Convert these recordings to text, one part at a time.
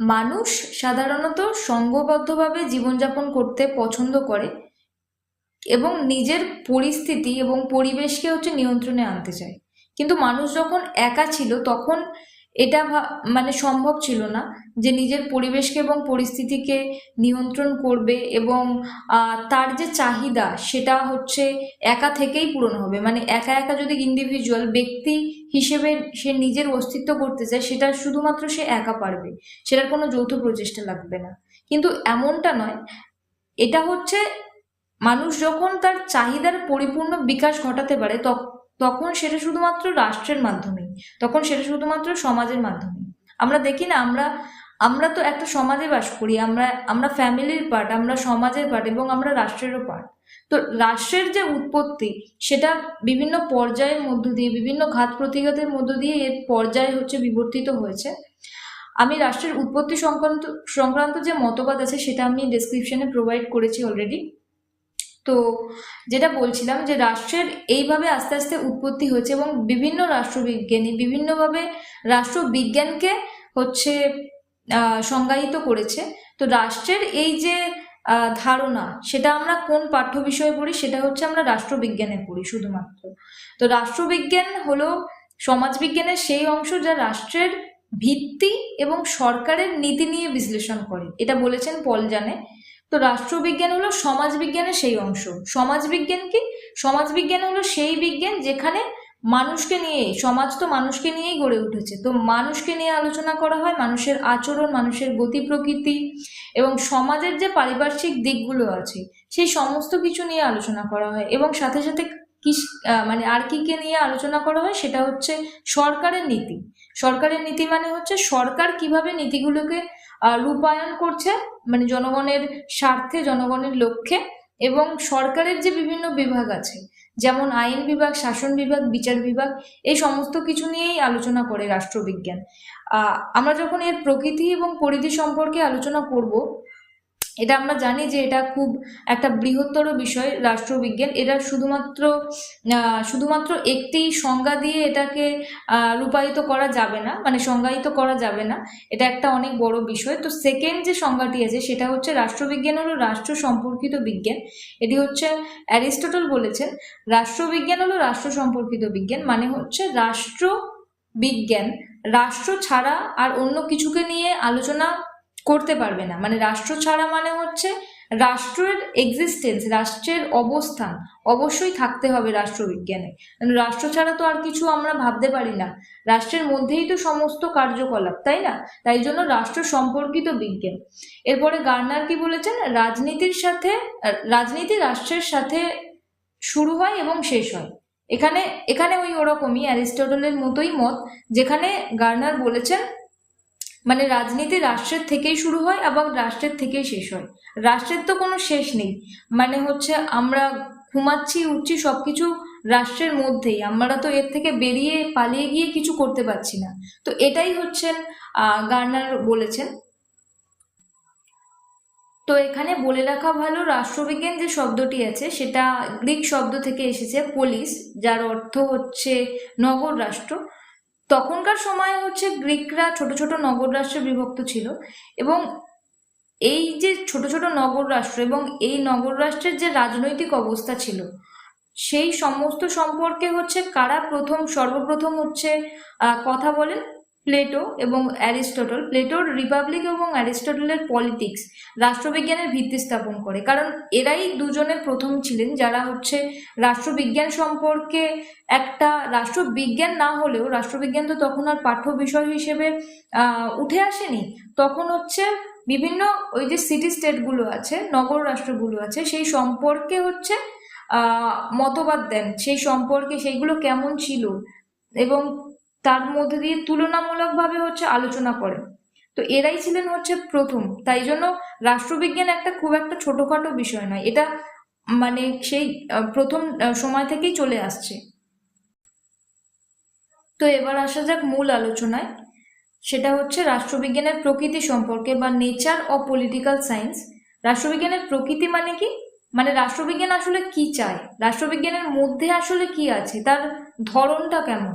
মানুষ সাধারণত সঙ্গবদ্ধভাবে জীবনযাপন করতে পছন্দ করে এবং নিজের পরিস্থিতি এবং পরিবেশকে হচ্ছে নিয়ন্ত্রণে আনতে চায়। কিন্তু মানুষ যখন একা ছিল, তখন এটা মানে সম্ভব ছিল না যে নিজের পরিবেশকে এবং পরিস্থিতিকে নিয়ন্ত্রণ করবে এবং তার যে চাহিদা সেটা হচ্ছে একা থেকেই পূরণ হবে। মানে একা একা যদি ইন্ডিভিজুয়াল ব্যক্তি হিসেবে সে নিজের অস্তিত্ব করতে চায়, সেটা শুধুমাত্র সে একা পারবে। সেটার কোনো যৌথ প্রচেষ্টা লাগবে না। কিন্তু এমনটা নয়, এটা হচ্ছে মানুষ যখন তার চাহিদার পরিপূর্ণ বিকাশ ঘটাতে পারে, তখ- তখন সেটা শুধুমাত্র রাষ্ট্রের মাধ্যমেই তখন সেটা শুধুমাত্র সমাজের মাধ্যমে। আমরা দেখি না, আমরা আমরা তো একটা সমাজে বাস করি, আমরা আমরা ফ্যামিলির পার্ট আমরা সমাজের পার্ট এবং আমরা রাষ্ট্রেরও পার্ট তো রাষ্ট্রের যে উৎপত্তি, সেটা বিভিন্ন পর্যায়ের মধ্য দিয়ে, বিভিন্ন ঘাত প্রতিঘাতের মধ্য দিয়ে এর পর্যায় হচ্ছে বিবর্তিত হয়েছে। আমি রাষ্ট্রের উৎপত্তি সংক্রান্ত সংক্রান্ত যে মতবাদ আছে, সেটা আমি ডেসক্রিপশনে প্রোভাইড করেছি অলরেডি তো যেটা বলছিলাম যে রাষ্ট্রের এইভাবে আস্তে আস্তে উৎপত্তি হয়েছে এবং বিভিন্ন রাষ্ট্রবিজ্ঞানী বিভিন্নভাবে রাষ্ট্রবিজ্ঞানকে হচ্ছে সংজ্ঞায়িত করেছে। তো রাষ্ট্রের এই যে ধারণা, সেটা আমরা কোন পাঠ্য বিষয়ে পড়ি, সেটা হচ্ছে আমরা রাষ্ট্রবিজ্ঞানে পড়ি শুধুমাত্র। তো রাষ্ট্রবিজ্ঞান হলো সমাজবিজ্ঞানের সেই অংশ যা রাষ্ট্রের ভিত্তি এবং সরকারের নীতি নিয়ে বিশ্লেষণ করে। এটা বলেছেন পল জানে। তো রাষ্ট্রবিজ্ঞান হলো সমাজবিজ্ঞানের সেই অংশ। সমাজবিজ্ঞান কি? সমাজবিজ্ঞান হলো সেই বিজ্ঞান যেখানে মানুষকে নিয়ে, সমাজ তো মানুষকে নিয়েই গড়ে উঠেছে। তো মানুষকে নিয়ে আলোচনা করা হয়, মানুষের আচরণ, মানুষের গতি প্রকৃতি এবং সমাজের যে পারিপার্শ্বিক দিকগুলো আছে, সেই সমস্ত কিছু নিয়ে আলোচনা করা হয় এবং সাথে সাথে কি মানে আর কি কে নিয়ে আলোচনা করা হয় সেটা হচ্ছে সরকারের নীতি। সরকারের নীতি মানে হচ্ছে সরকার কীভাবে নীতিগুলোকে রূপায়ণ করছে মানে জনগণের স্বার্থে, জনগণের লক্ষ্যে এবং সরকারের যে বিভিন্ন বিভাগ আছে, যেমন আইন বিভাগ, শাসন বিভাগ, বিচার বিভাগ, এই সমস্ত কিছু নিয়েই আলোচনা করে রাষ্ট্রবিজ্ঞান। আমরা যখন এর প্রকৃতি এবং পরিধি সম্পর্কে আলোচনা করব এটা আমরা জানি যে এটা খুব একটা বৃহত্তর বিষয় রাষ্ট্রবিজ্ঞান। এটা শুধুমাত্র শুধুমাত্র একটি সংজ্ঞা দিয়ে এটাকে রূপায়িত করা যাবে না মানে সংজ্ঞায়িত করা যাবে না। এটা একটা অনেক বড় বিষয়। তো সেকেন্ড যে সংজ্ঞাটি আছে, সেটা হচ্ছে রাষ্ট্রবিজ্ঞান হলো রাষ্ট্র সম্পর্কিত বিজ্ঞান। এটি হচ্ছে অ্যারিস্টটল বলেছেন, রাষ্ট্রবিজ্ঞান হলো রাষ্ট্র সম্পর্কিত বিজ্ঞান মানে হচ্ছে রাষ্ট্র বিজ্ঞান রাষ্ট্র ছাড়া আর অন্য কিছুকে নিয়ে আলোচনা করতে পারবে না। মানে রাষ্ট্র ছাড়া মানে হচ্ছে রাষ্ট্রের এক্সিস্টেন্স রাষ্ট্রের অবস্থান। অবশ্যই থাকতে হবে রাষ্ট্রবিজ্ঞানে। রাষ্ট্র ছাড়া তো আর কিছু আমরা ভাবতে পারি না। রাষ্ট্রের মধ্যেই তো সমস্ত কার্যকলাপ, তাই না? তাই জন্য রাষ্ট্র সম্পর্কিত বিজ্ঞান। এরপরে গার্নার কি বলেছেন? রাজনীতির সাথে রাজনীতি রাষ্ট্রের সাথে শুরু হয় এবং শেষ হয়। এখানে এখানে ওই ওরকমই অ্যারিস্টটলের মতোই মত, যেখানে গার্নার বলেছেন মানে রাজনীতি রাষ্ট্রের থেকেই শুরু হয় এবং রাষ্ট্রের থেকেই শেষ হয়। রাষ্ট্রের তো কোনো শেষ নেই। মানে হচ্ছে আমরা ঘুমাচ্ছি, উঠছি, সবকিছু রাষ্ট্রের মধ্যেই। আমরা তো এর থেকে বেরিয়ে পালিয়ে গিয়ে কিছু করতে পারছি না। তো এটাই হচ্ছেন গার্নার বলেছেন। তো এখানে বলে রাখা ভালো, রাষ্ট্রবিজ্ঞান যে শব্দটি আছে, সেটা গ্রিক শব্দ থেকে এসেছে, পোলিস, যার অর্থ হচ্ছে নগর রাষ্ট্র। তখনকার সময়ে হচ্ছে গ্রিকরা ছোট ছোট নগর রাষ্ট্রে বিভক্ত ছিল এবং এই যে ছোট ছোট নগর রাষ্ট্র এবং এই নগর রাষ্ট্রের যে রাজনৈতিক অবস্থা ছিল, সেই সমস্ত সম্পর্কে হচ্ছে কারা প্রথম, সর্বপ্রথম হচ্ছে কথা বলেন? প্লেটো এবং অ্যারিস্টটল, প্লেটোর রিপাবলিক এবং অ্যারিস্টটলের পলিটিক্স রাষ্ট্রবিজ্ঞানের ভিত্তি স্থাপন করে। কারণ এরাই দুজনে প্রথম ছিলেন যারা হচ্ছে রাষ্ট্রবিজ্ঞান সম্পর্কে একটা রাষ্ট্রবিজ্ঞান না হলেও, রাষ্ট্রবিজ্ঞান তো তখন আর পাঠ্য বিষয় হিসেবে উঠে আসেনি। তখন হচ্ছে বিভিন্ন ওই যে সিটি স্টেটগুলো আছে, নগর রাষ্ট্রগুলো আছে, সেই সম্পর্কে হচ্ছে মতবাদ দেন। সেই সম্পর্কে সেইগুলো কেমন ছিল? এবং তার মধ্যে দিয়ে তুলনামূলকভাবে হচ্ছে আলোচনা করেন তো এরাই ছিলেন হচ্ছে প্রথম। তাই জন্য রাষ্ট্রবিজ্ঞান একটা খুব একটা ছোটখাটো বিষয় নয়। এটা মানে সেই প্রথম সময় থেকেই চলে আসছে। তো এবার আসা যাক মূল আলোচনায়। সেটা হচ্ছে রাষ্ট্রবিজ্ঞানের প্রকৃতি সম্পর্কে বা নেচার অফ পলিটিক্যাল সায়েন্স। রাষ্ট্রবিজ্ঞানের প্রকৃতি মানে কি? মানে রাষ্ট্রবিজ্ঞান আসলে কি চায়? রাষ্ট্রবিজ্ঞানের মধ্যে আসলে কি আছে? তার ধরনটা কেমন?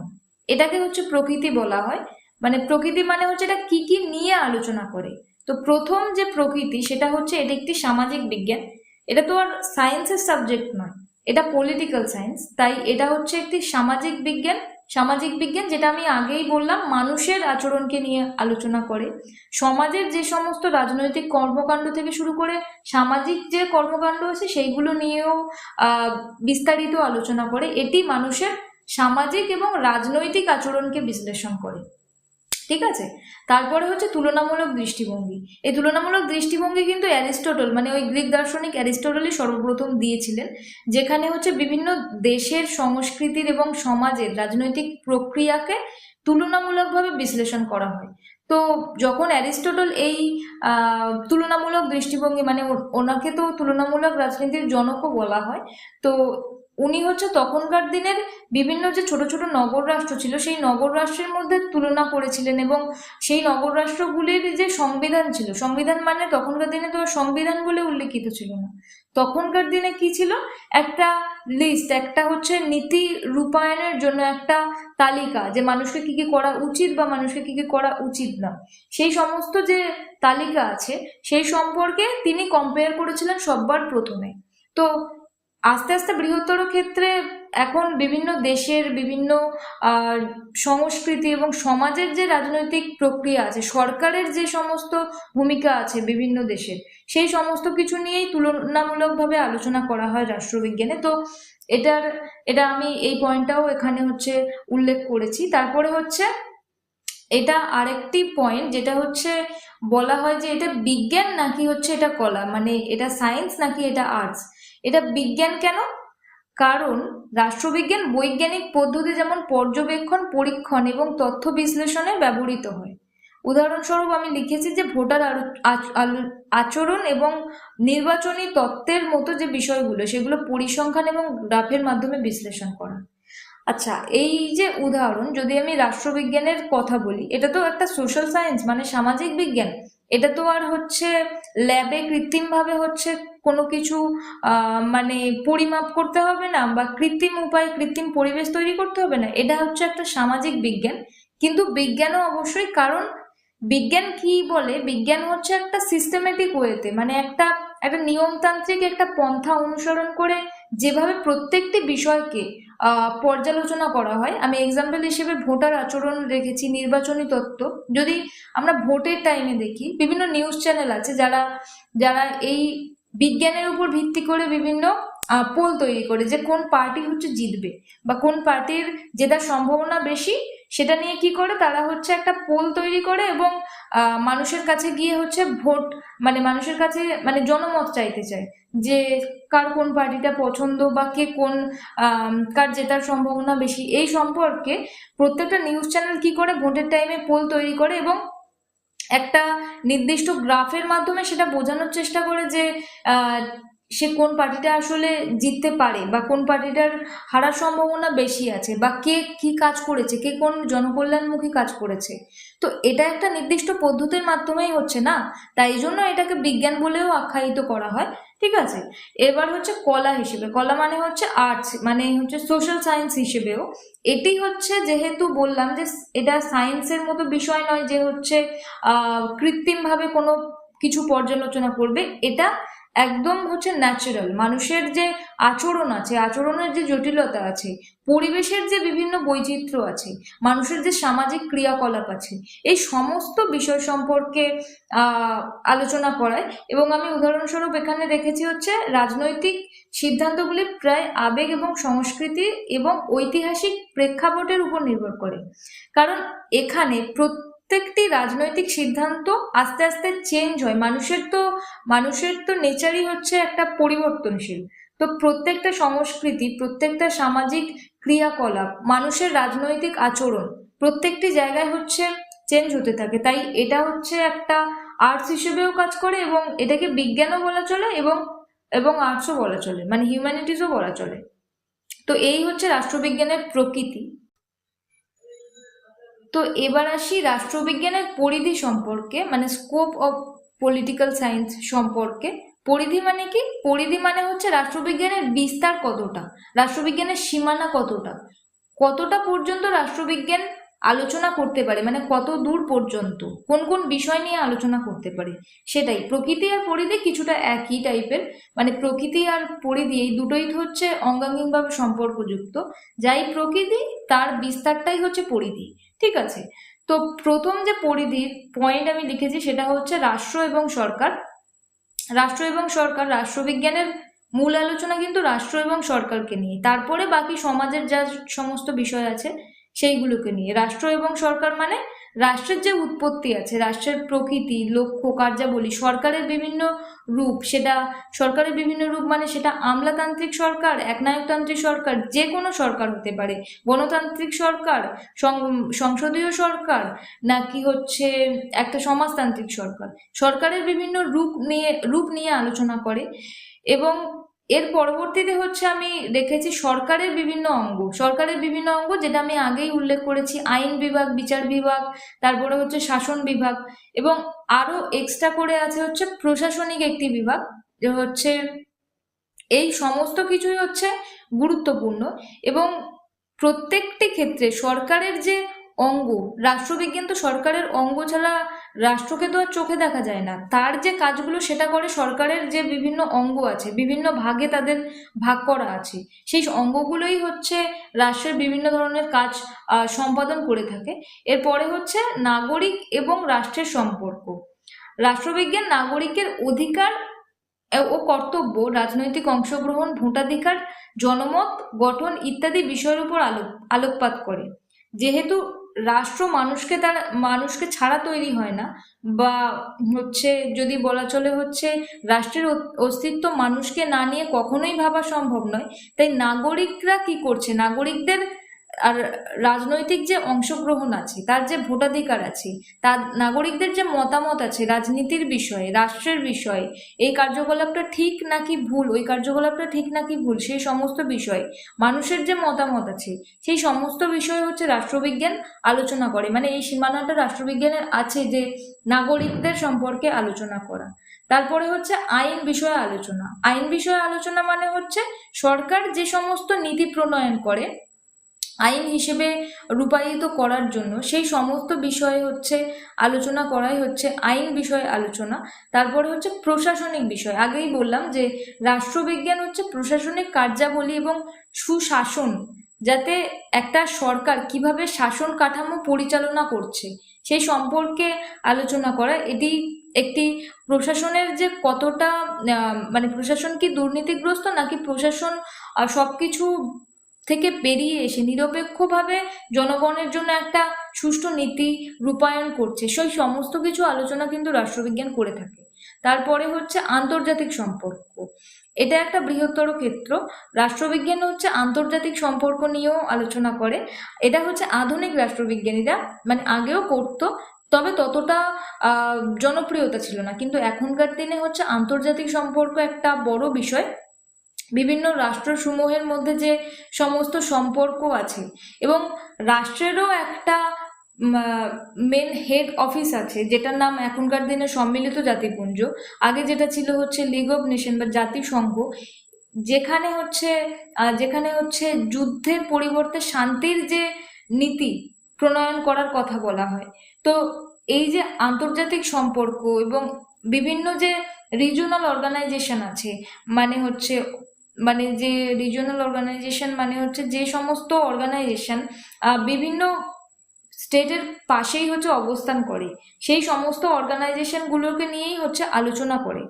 এটাকে হচ্ছে প্রকৃতি বলা হয়। মানে প্রকৃতি মানে হচ্ছে এটা কি কি নিয়ে আলোচনা করে। তো প্রথম যে প্রকৃতি, সেটা হচ্ছে এটা একটি সামাজিক বিজ্ঞান। এটা তো আর সায়েন্সের সাবজেক্ট নয়, এটা পলিটিক্যাল সায়েন্স তাই এটা হচ্ছে একটি সামাজিক বিজ্ঞান। সামাজিক বিজ্ঞান যেটা আমি আগেই বললাম, মানুষের আচরণকে নিয়ে আলোচনা করে। সমাজের যে সমস্ত রাজনৈতিক কর্মকাণ্ড থেকে শুরু করে সামাজিক যে কর্মকাণ্ড আছে, সেইগুলো নিয়েও বিস্তারিত আলোচনা করে। এটি মানুষের সামাজিক এবং রাজনৈতিক আচরণকে বিশ্লেষণ করে। ঠিক আছে? তারপরে হচ্ছে তুলনামূলক দৃষ্টিভঙ্গি। এই তুলনামূলক দৃষ্টিভঙ্গি কিন্তু অ্যারিস্টটল মানে ওই গ্রিক দার্শনিক অ্যারিস্টটলই সর্বপ্রথম দিয়েছিলেন, যেখানে হচ্ছে বিভিন্ন দেশের সংস্কৃতির এবং সমাজের রাজনৈতিক প্রক্রিয়াকে তুলনামূলকভাবে বিশ্লেষণ করা হয়। তো যখন অ্যারিস্টটল এই তুলনামূলক দৃষ্টিভঙ্গি মানে ওনাকে তো তুলনামূলক রাজনীতির জনকও বলা হয়, তো উনি হচ্ছে তখনকার দিনের বিভিন্ন যে ছোট ছোট নগর রাষ্ট্র ছিল, সেই নগর রাষ্ট্রের মধ্যে তুলনা করেছিলেন এবং সেই নগর রাষ্ট্রগুলির যে সংবিধান ছিল, সংবিধান মানে তখনকার দিনে তো সংবিধান বলে উল্লেখিত ছিল না। তখনকার দিনে কি ছিল? একটা লিস্ট একটা হচ্ছে নীতি রূপায়ণের জন্য একটা তালিকা যে মানুষকে কি কি করা উচিত বা মানুষকে কি কি করা উচিত না। সেই সমস্ত যে তালিকা আছে, সেই সম্পর্কে তিনি কম্পেয়ার করেছিলেন সববার প্রথমে। তো আস্তে আস্তে বৃহত্তর ক্ষেত্রে এখন বিভিন্ন দেশের বিভিন্ন সংস্কৃতি এবং সমাজের যে রাজনৈতিক প্রক্রিয়া আছে, সরকারের যে সমস্ত ভূমিকা আছে বিভিন্ন দেশের, সেই সমস্ত কিছু নিয়েই তুলনামূলকভাবে আলোচনা করা হয় রাষ্ট্রবিজ্ঞানে। তো এটার, এটা আমি এই পয়েন্টটাও এখানে হচ্ছে উল্লেখ করেছি। তারপরে হচ্ছে, এটা আরেকটি পয়েন্ট যেটা হচ্ছে, বলা হয় যে এটা বিজ্ঞান নাকি হচ্ছে এটা কলা মানে এটা সায়েন্স নাকি এটা আর্টস। এটা বিজ্ঞান কেন? কারণ রাষ্ট্রবিজ্ঞান বৈজ্ঞানিক পদ্ধতি যেমন পর্যবেক্ষণ, পরীক্ষণ এবং তথ্য বিশ্লেষণে ব্যবহৃত হয়। উদাহরণস্বরূপ আমি লিখেছি যে ভোটার আচরণ এবং নির্বাচনী তত্ত্বের মতো যে বিষয়গুলো, সেগুলো পরিসংখ্যান এবং গ্রাফের মাধ্যমে বিশ্লেষণ করা। আচ্ছা এই যে উদাহরণ, যদি আমি রাষ্ট্রবিজ্ঞানের কথা বলি, এটা তো একটা সোশ্যাল সায়েন্স মানে সামাজিক বিজ্ঞান। এটা তো আর হচ্ছে ল্যাবে কৃত্রিমভাবে হচ্ছে কোনো কিছু মানে পরিমাপ করতে হবে না বা কৃত্রিম উপায়ে কৃত্রিম পরিবেশ তৈরি করতে হবে না। এটা হচ্ছে একটা সামাজিক বিজ্ঞান। কিন্তু বিজ্ঞানও অবশ্যই, কারণ বিজ্ঞান কি বলে? বিজ্ঞান হচ্ছে একটা সিস্টেমেটিক ওয়েতে মানে একটা একটা নিয়মতান্ত্রিক একটা পন্থা অনুসরণ করে যেভাবে প্রত্যেকটি বিষয়কে পর্যালোচনা করা হয়। আমি এক্সাম্পল হিসেবে ভোটার আচরণ রেখেছি, নির্বাচনী তত্ত্ব। যদি আমরা ভোটের টাইমে দেখি, বিভিন্ন নিউজ চ্যানেল আছে যারা যারা এই বিজ্ঞানের উপর ভিত্তি করে বিভিন্ন পোল তৈরি করে যে কোন পার্টি হচ্ছে জিতবে বা কোন পার্টির জেতার সম্ভাবনা বেশি সেটা নিয়ে কি করে? তারা হচ্ছে একটা পোল তৈরি করে এবং মানুষের কাছে গিয়ে হচ্ছে ভোট মানে মানুষের কাছে মানে জনমত চাইতে চায় যে কার কোন পার্টিটা পছন্দ বা কে কোন কার জেতার সম্ভাবনা বেশি। এই সম্পর্কে প্রত্যেকটা নিউজ চ্যানেল কি করে? ভোটের টাইমে পোল তৈরি করে এবং একটা নির্দিষ্ট গ্রাফের মাধ্যমে সেটা বোঝানোর চেষ্টা করে যে সে কোন পার্টিটা আসলে জিততে পারে বা কোন পার্টিটার হারার সম্ভাবনা বেশি আছে বা কে কি কাজ করেছে, কে কোন জনকল্যাণমুখী কাজ করেছে। তো এটা একটা নির্দিষ্ট পদ্ধতির মাধ্যমেই হচ্ছে না? তাই জন্য এটাকে বিজ্ঞান বলেও আখ্যায়িত করা হয়, ঠিক আছে? এবার হচ্ছে কলা হিসেবে, কলা মানে হচ্ছে আর্টস মানে হচ্ছে সোশ্যাল সায়েন্স হিসেবেও। এটি হচ্ছে যেহেতু বললাম যে এটা সায়েন্সের মতো বিষয় নয় যে হচ্ছে কৃত্রিমভাবে কোনো কিছু পর্যালোচনা করবে, এটা একদম হচ্ছে ন্যাচারাল মানুষের যে আচরণ আছে, আচরণের যে জটিলতা আছে, পরিবেশের যে বিভিন্ন বৈচিত্র্য আছে, মানুষের যে সামাজিক ক্রিয়াকলাপ আছে, এই সমস্ত বিষয় সম্পর্কে আলোচনা করায় এবং আমি উদাহরণস্বরূপ এখানে দেখেছি হচ্ছে রাজনৈতিক সিদ্ধান্তগুলি প্রায় আবেগ এবং সংস্কৃতি এবং ঐতিহাসিক প্রেক্ষাপটের উপর নির্ভর করে। কারণ এখানে প্রত্যেকটি রাজনৈতিক সিদ্ধান্ত আস্তে আস্তে চেঞ্জ হয়। মানুষের তো মানুষের তো নেচারই হচ্ছে একটা পরিবর্তনশীল। তো প্রত্যেকটা সংস্কৃতি, প্রত্যেকটা সামাজিক ক্রিয়াকলাপ, মানুষের রাজনৈতিক আচরণ প্রত্যেকটি জায়গায় হচ্ছে চেঞ্জ হতে থাকে। তাই এটা হচ্ছে একটা আর্টস হিসেবেও কাজ করে এবং এটাকে বিজ্ঞানও বলা চলে এবং এবং আর্টসও বলা চলে। মানে হিউম্যানিটিসও বলা চলে। তো এই হচ্ছে রাষ্ট্রবিজ্ঞানের প্রকৃতি। তো এবার আসি রাষ্ট্রবিজ্ঞানের পরিধি সম্পর্কে মানে স্কোপ অফ পলিটিক্যাল সায়েন্স সম্পর্কে। পরিধি মানে কি? পরিধি মানে হচ্ছে রাষ্ট্রবিজ্ঞানের বিস্তার কতটা, রাষ্ট্রবিজ্ঞানের সীমানা কতটা। কতটা পর্যন্ত রাষ্ট্রবিজ্ঞান আলোচনা করতে পারে মানে কত দূর পর্যন্ত, কোন কোন বিষয় নিয়ে আলোচনা করতে পারে, সেটাই। প্রকৃতি আর পরিধি কিছুটা একই টাইপের মানে প্রকৃতি আর পরিধি এই দুটোই তো হচ্ছে অঙ্গাঙ্গিকভাবে সম্পর্কযুক্ত। যাই প্রকৃতি, তার বিস্তারটাই হচ্ছে পরিধি। ঠিক আছে? তো প্রথম যে পরিধির পয়েন্ট আমি লিখেছি সেটা হচ্ছে রাষ্ট্র এবং সরকার। রাষ্ট্র এবং সরকার, রাষ্ট্রবিজ্ঞানের মূল আলোচনা কিন্তু রাষ্ট্র এবং সরকারকে নিয়ে। তারপরে বাকি সমাজের যা সমস্ত বিষয় আছে, সেইগুলোকে নিয়ে। রাষ্ট্র এবং সরকার মানে রাষ্ট্রের যে উৎপত্তি আছে, রাষ্ট্রের প্রকৃতি, লক্ষ্য, কার্যাবলী, সরকারের বিভিন্ন রূপ, সেটা সরকারের বিভিন্ন রূপ মানে সেটা আমলাতান্ত্রিক সরকার, একনায়কতান্ত্রিক সরকার যে কোনো সরকার হতে পারে। গণতান্ত্রিক সরকার সংসদীয় সরকার, নাকি হচ্ছে একটা সমাজতান্ত্রিক সরকার। সরকারের বিভিন্ন রূপ নিয়ে রূপ নিয়ে আলোচনা করে এবং এর পরবর্তীতে হচ্ছে আমি দেখেছি সরকারের বিভিন্ন অঙ্গ। সরকারের বিভিন্ন অঙ্গ যেটা আমি আগেই উল্লেখ করেছি, আইন বিভাগ, বিচার বিভাগ, তারপরে হচ্ছে শাসন বিভাগ এবং আরও এক্সট্রা করে আছে হচ্ছে প্রশাসনিক একটি বিভাগ যে হচ্ছে এই সমস্ত কিছুই হচ্ছে গুরুত্বপূর্ণ এবং প্রত্যেকটি ক্ষেত্রে সরকারের যে অঙ্গ, রাষ্ট্রবিজ্ঞান তো সরকারের অঙ্গ ছাড়া রাষ্ট্রকে তো আর চোখে দেখা যায় না। তার যে কাজগুলো, সেটা করে সরকারের যে বিভিন্ন অঙ্গ আছে, বিভিন্ন ভাগে তাদের ভাগ করা আছে, সেই অঙ্গগুলোই হচ্ছে রাষ্ট্রের বিভিন্ন ধরনের কাজ সম্পাদন করে থাকে। এরপরে হচ্ছে নাগরিক এবং রাষ্ট্রের সম্পর্ক। রাষ্ট্রবিজ্ঞান নাগরিকের অধিকার ও কর্তব্য, রাজনৈতিক অংশগ্রহণ, ভোটাধিকার, জনমত, গঠন ইত্যাদি বিষয়ের উপর আলোক, আলোকপাত করে। যেহেতু রাষ্ট্র মানুষকে তার, মানুষকে ছাড়া তৈরি হয় না বা হচ্ছে যদি বলা চলে হচ্ছে রাষ্ট্রের অস্তিত্ব মানুষকে না নিয়ে কখনোই ভাবা সম্ভব নয়। তাই নাগরিকরা কি করছে? নাগরিকদের আর রাজনৈতিক যে অংশগ্রহণ আছে, তার যে ভোটাধিকার আছে, তার নাগরিকদের যে মতামত আছে, রাজনীতির বিষয়ে, রাষ্ট্রের বিষয়ে, এই কার্যকলাপটা ঠিক নাকি ভুল, ওই কার্যকলাপটা ঠিক নাকি ভুল, সেই সমস্ত বিষয়, মানুষের যে মতামত আছে, সেই সমস্ত বিষয় হচ্ছে রাষ্ট্রবিজ্ঞান আলোচনা করে। মানে এই সীমানাটা রাষ্ট্রবিজ্ঞানের আছে যে নাগরিকদের সম্পর্কে আলোচনা করা। তারপরে হচ্ছে আইন বিষয়ে আলোচনা। আইন বিষয়ে আলোচনা মানে হচ্ছে সরকার যে সমস্ত নীতি প্রণয়ন করে আইন হিসেবে রূপায়িত করার জন্য সেই সমস্ত বিষয়ে হচ্ছে আলোচনা করাই হচ্ছে আইন বিষয়ে আলোচনা। তারপরে হচ্ছে প্রশাসনিক বিষয়। আগেই বললাম যে রাষ্ট্রবিজ্ঞান হচ্ছে প্রশাসনিক কার্যাবলী এবং সুশাসন যাতে একটা সরকার কীভাবে শাসন কাঠামো পরিচালনা করছে সেই সম্পর্কে আলোচনা করা। এটি একটি প্রশাসনের যে কতটা মানে প্রশাসন কি দুর্নীতিগ্রস্ত নাকি প্রশাসন আহ, সবকিছু থেকে বেরিয়ে এসে নিরপেক্ষভাবে জনগণের জন্য একটা সুষ্ঠু নীতি রূপায়ণ করছে। সেই সমস্ত কিছু আলোচনা কিন্তু রাষ্ট্রবিজ্ঞান করে থাকে। তারপরে হচ্ছে আন্তর্জাতিক সম্পর্ক। এটা একটা বৃহত্তর ক্ষেত্র। রাষ্ট্রবিজ্ঞান হচ্ছে আন্তর্জাতিক সম্পর্ক নিয়েও আলোচনা করে। এটা হচ্ছে আধুনিক রাষ্ট্রবিজ্ঞানীরা মানে আগেও করতো, তবে ততটা জনপ্রিয়তা ছিল না। কিন্তু এখনকার দিনে হচ্ছে আন্তর্জাতিক সম্পর্ক একটা বড় বিষয়। বিভিন্ন রাষ্ট্রসমূহের মধ্যে যে সমস্ত সম্পর্ক আছে এবং রাষ্ট্রেরও একটা মেন হেড অফিস আছে, যেটার নাম এখনকার দিনে সম্মিলিত জাতিপুঞ্জ। আগে যেটা ছিল হচ্ছে লিগ অফ নেশন বা জাতিসংঘ, যেখানে হচ্ছে যেখানে হচ্ছে যুদ্ধের পরিবর্তে শান্তির যে নীতি প্রণয়ন করার কথা বলা হয়। তো এই যে আন্তর্জাতিক সম্পর্ক এবং বিভিন্ন যে রিজনাল অর্গানাইজেশন আছে মানে হচ্ছে মানে যে রিজিওনাল অর্গানাইজেশন মানে হচ্ছে যে সমস্ত অর্গানাইজেশন বিভিন্ন স্টেটের পাশেই হচ্ছে অবস্থান করে। সেই সমস্ত অর্গানাইজেশনগুলোকে নিয়েই হচ্ছে আলোচনা করে।